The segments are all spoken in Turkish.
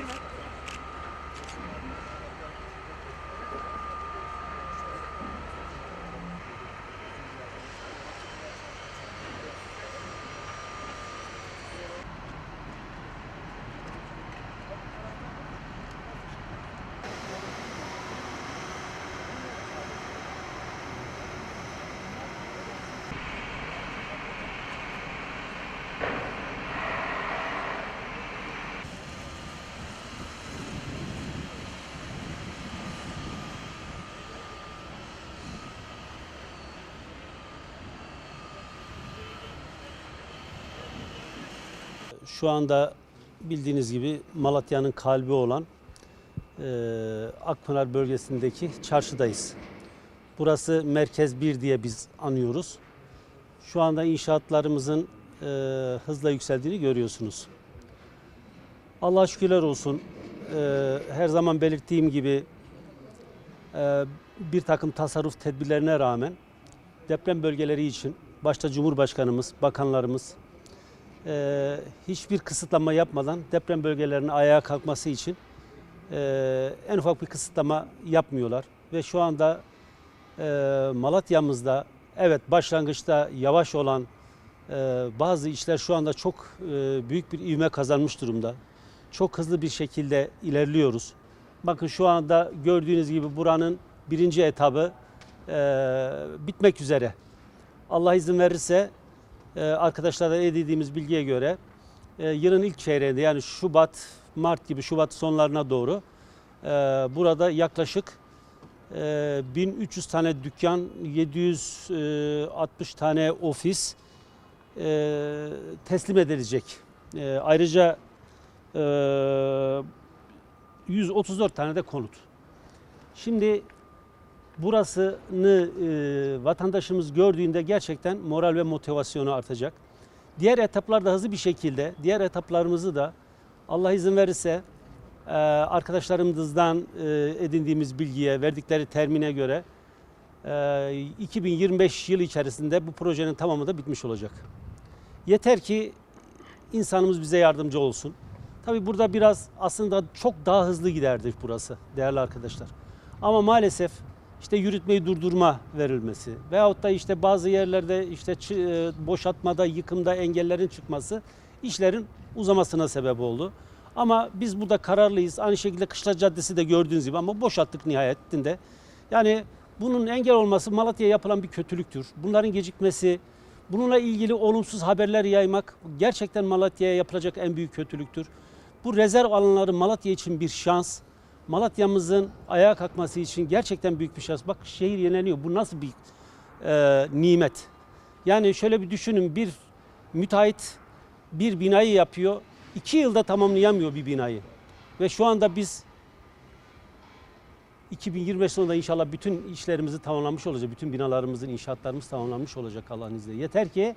girme. Şu anda bildiğiniz gibi Malatya'nın kalbi olan e, Akpınar bölgesindeki çarşıdayız. Burası Merkez 1 diye biz anıyoruz. Şu anda inşaatlarımızın e, hızla yükseldiğini görüyorsunuz. Allah şükürler olsun. E, her zaman belirttiğim gibi e, bir takım tasarruf tedbirlerine rağmen deprem bölgeleri için başta Cumhurbaşkanımız, bakanlarımız, e, hiçbir kısıtlama yapmadan deprem bölgelerinin ayağa kalkması için e, en ufak bir kısıtlama yapmıyorlar. Ve şu anda e, Malatya'mızda evet başlangıçta yavaş olan e, bazı işler şu anda çok e, büyük bir ivme kazanmış durumda. Çok hızlı bir şekilde ilerliyoruz. Bakın şu anda gördüğünüz gibi buranın birinci etabı e, bitmek üzere. Allah izin verirse e, arkadaşlarla edindiğimiz bilgiye göre e, yılın ilk çeyreğinde yani Şubat, Mart gibi Şubat sonlarına doğru e, burada yaklaşık e, 1300 tane dükkan, 760 tane ofis e, teslim edilecek. E, ayrıca e, 134 tane de konut. Şimdi burasını e, vatandaşımız gördüğünde gerçekten moral ve motivasyonu artacak. Diğer etaplarda hızlı bir şekilde, diğer etaplarımızı da Allah izin verirse e, arkadaşlarımızdan e, edindiğimiz bilgiye, verdikleri termine göre e, 2025 yılı içerisinde bu projenin tamamı da bitmiş olacak. Yeter ki insanımız bize yardımcı olsun. Tabii burada biraz aslında çok daha hızlı giderdi burası değerli arkadaşlar. Ama maalesef işte yürütmeyi durdurma verilmesi veyahut da işte bazı yerlerde işte e, boşaltmada, yıkımda engellerin çıkması işlerin uzamasına sebep oldu. Ama biz burada kararlıyız. Aynı şekilde Kışla Caddesi de gördüğünüz gibi ama boşalttık nihayetinde. Yani bunun engel olması Malatya'ya yapılan bir kötülüktür. Bunların gecikmesi, bununla ilgili olumsuz haberler yaymak gerçekten Malatya'ya yapılacak en büyük kötülüktür. Bu rezerv alanları Malatya için bir şans. Malatya'mızın ayağa kalkması için gerçekten büyük bir şans. Bak şehir yenileniyor. Bu nasıl bir e, nimet? Yani şöyle bir düşünün bir müteahhit bir binayı yapıyor. iki yılda tamamlayamıyor bir binayı. Ve şu anda biz 2025 sonunda inşallah bütün işlerimizi tamamlamış olacak. Bütün binalarımızın, inşaatlarımız tamamlanmış olacak Allah'ın izniyle. Yeter ki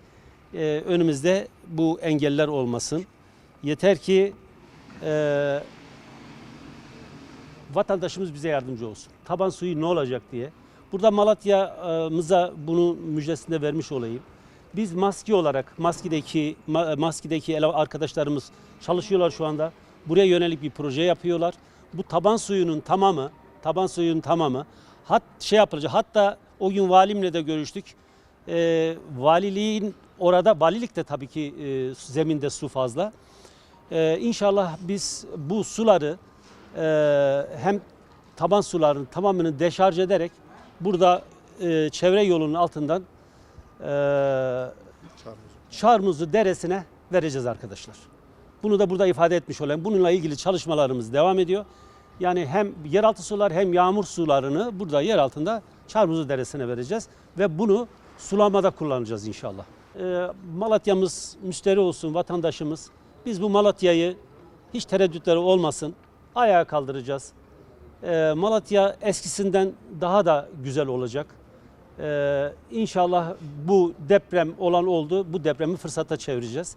e, önümüzde bu engeller olmasın. Yeter ki e, vatandaşımız bize yardımcı olsun. Taban suyu ne olacak diye. Burada Malatya'mıza bunu müjdesinde vermiş olayım. Biz maski olarak, maskideki ma- maskideki arkadaşlarımız çalışıyorlar şu anda. Buraya yönelik bir proje yapıyorlar. Bu taban suyunun tamamı, taban suyunun tamamı hat şey yapılacak. Hatta o gün valimle de görüştük. Ee, valiliğin orada, valilikte tabii ki e, zeminde su fazla. Ee, inşallah biz bu suları e, hem taban sularının tamamını deşarj ederek burada e, çevre yolunun altından e, Çarmızu Deresi'ne vereceğiz arkadaşlar. Bunu da burada ifade etmiş olayım. Bununla ilgili çalışmalarımız devam ediyor. Yani hem yeraltı sular hem yağmur sularını burada yer altında Çarmızu Deresi'ne vereceğiz ve bunu sulamada kullanacağız inşallah. Ee, Malatya'mız müşteri olsun, vatandaşımız. Biz bu Malatya'yı hiç tereddütleri olmasın ayağa kaldıracağız. Ee, Malatya eskisinden daha da güzel olacak. Ee, inşallah bu deprem olan oldu. Bu depremi fırsata çevireceğiz.